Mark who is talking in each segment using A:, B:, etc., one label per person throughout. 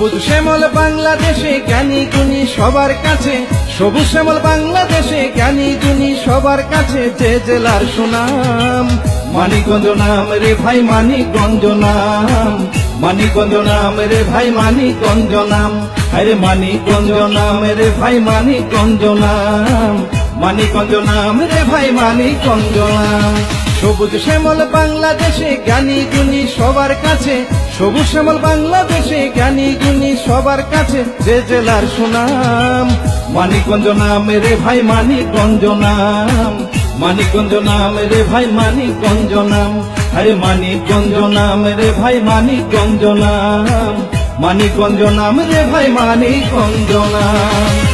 A: সবুজ শ্যামল বাংলাদেশে জ্ঞানী গুণী সবার কাছে। সবুজ শ্যামল বাংলাদেশে জ্ঞানী গুণী সবার কাছে। যে জেলার সুনাম, মানিকগঞ্জ নাম রে ভাই, মানিকগঞ্জ নাম। মানিকগঞ্জ নাম রে ভাই, মানিকগঞ্জ নাম। আরে মানিকগঞ্জ নাম রে ভাই, মানিকগঞ্জ নাম। মানিকগঞ্জ নাম রে ভাই মানিকগঞ্জ নাম। সবুজ শ্যামল বাংলাদেশে জ্ঞানী গুণী সবার কাছে। সবুজ শ্যামল বাংলাদেশে জ্ঞানী গুণী সবার কাছে যে জেলার সুনাম। মানিকগঞ্জ নাম রে ভাই মানিকগঞ্জ নাম। মানিকগঞ্জ নাম রে ভাই মানিকগঞ্জ নাম। আরে মানিকগঞ্জ নাম রে ভাই মানিকগঞ্জ নাম। মানিকগঞ্জ নাম রে ভাই মানিকগঞ্জ নাম।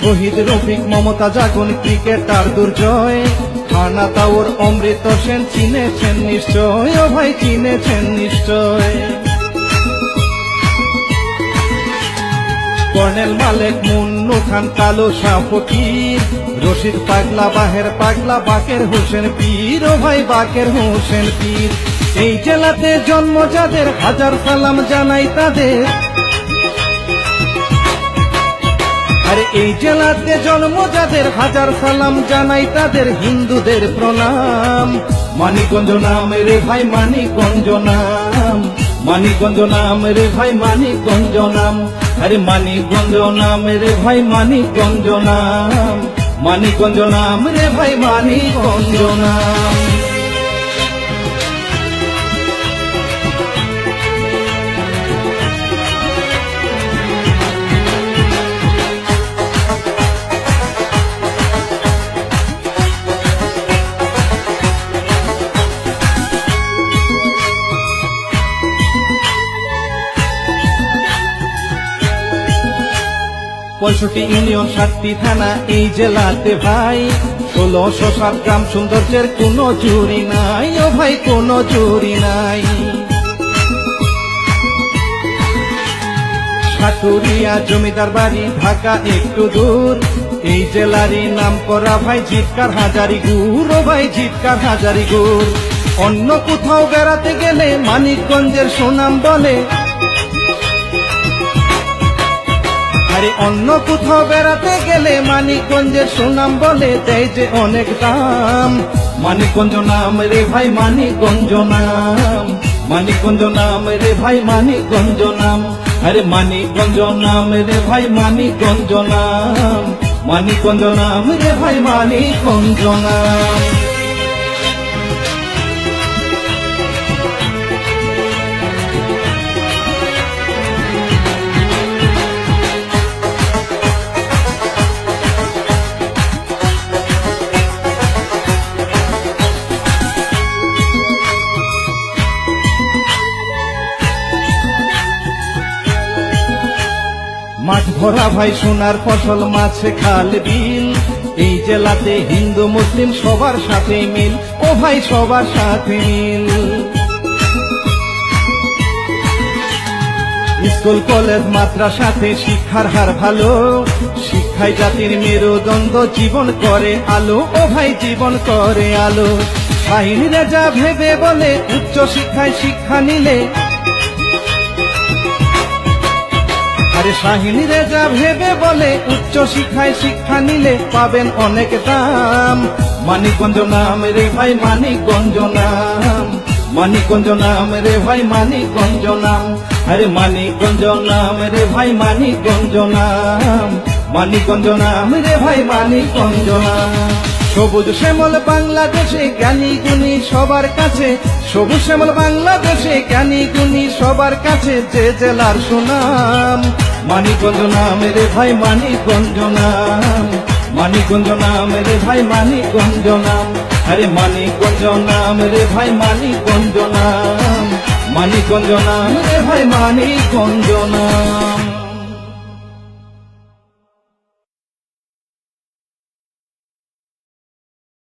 A: শহীদ রফিক মমতা জাগুন ক্রিকেটার দুর্জয়। খানা তাওর, অমৃত সেন চিনেছেন নিশ্চয়। ও ভাই চিনেছেন নিশ্চয়। কর্নেল মালেক, মুন্নু খান, কালো শাহ ফকির। রশিদ পাগলা, বাহের পাগলা, বাকের হোসেন পীর। ও ভাই বাকের হোসেন পীর। এই জেলাতে জন্ম যাদের, হাজার সালাম জানাই তাদের। এই জেলাতে জন্ম যাদের, হাজার সালাম জানাই তাদের হিন্দুদের প্রণাম। মানিকগঞ্জ নাম রে ভাই, মানিকগঞ্জ নাম। মানিকগঞ্জ নাম রে ভাই, মানিকগঞ্জ নাম। আরে মানিকগঞ্জ নাম রে ভাই, মানিকগঞ্জ নাম। মানিকগঞ্জ নাম রে ভাই, মানিকগঞ্জ নাম। পঁয়ষট্টি ইউনিয়ন সাতটি থানা, এই জেলাতে ভাই। ষোলোশো সাত গ্রাম সৌন্দর্যের কোনো জুরি নাই, ও ভাই, কোনো জুরি নাই। সাটুরিয়া জমিদার বাড়ি ঢাকা একটু দূর। এই জেলারই নাম করা ভাই জিৎকার হাজারি গুড়, ও ভাই জিৎকার হাজারি গুড়। অন্য কোথাও বেড়াতে গেলে মানিকগঞ্জের সুনাম বলে আরে অন্য কোথাও বেড়াতে গেলে মানিকগঞ্জের সুনাম বলে দেয় যে অনেক দাম। মানিকগঞ্জ নাম রে ভাই, মানিকগঞ্জ নাম। মানিকগঞ্জ নাম রে ভাই, মানিকগঞ্জ নাম। আরে মানিকগঞ্জ নাম রে ভাই, মানিকগঞ্জ নাম। মানিকগঞ্জ নাম রে ভাই, মানিকগঞ্জ নাম। মাঠ ভরা ভাই, সোনার ফসল, মাছে খাল, বিল। এই জেলাতে হিন্দু, মুসলিম সবার সাথে মিল। ও ভাই, সবার সাথে মিল। স্কুল, কলেজ মাত্রা মাদ্রাসাতে শিক্ষার হার ভালো। শিক্ষায় জাতির মেরুদণ্ড জীবন করে আলো। ও ভাই, জীবন করে আলো। বাহিনীরা যা ভেবে বলে, উচ্চ শিক্ষায় শিক্ষা নিলে শাহিনীরে যা ভেবে বলে, উচ্চ শিক্ষায় শিক্ষা নিলে পাবেন অনেক দাম। মানিকগঞ্জ নাম রে ভাই, মানিকগঞ্জ নাম। মানিকগঞ্জ নাম রে ভাই, মানিকগঞ্জ নাম। আরে মানিকগঞ্জ নাম রে ভাই, মানিকগঞ্জ নাম। মানিকগঞ্জ নাম রে ভাই, মানিকগঞ্জ নাম। সবুজ শ্যামল বাংলাদেশে জ্ঞানী গুণী সবার কাছে। সবুজ শ্যামল বাংলাদেশে জ্ঞানী গুণী সবার কাছে, যে জেলার সুনাম। মানিকগঞ্জ নাম রে ভাই মানিকগঞ্জ নাম মানিকগঞ্জ নাম রে ভাই মানিকগঞ্জ নাম আরে মানিকগঞ্জ নাম রে ভাই মানিকগঞ্জ নাম মানিকগঞ্জ নাম রে ভাই মানিকগঞ্জ নাম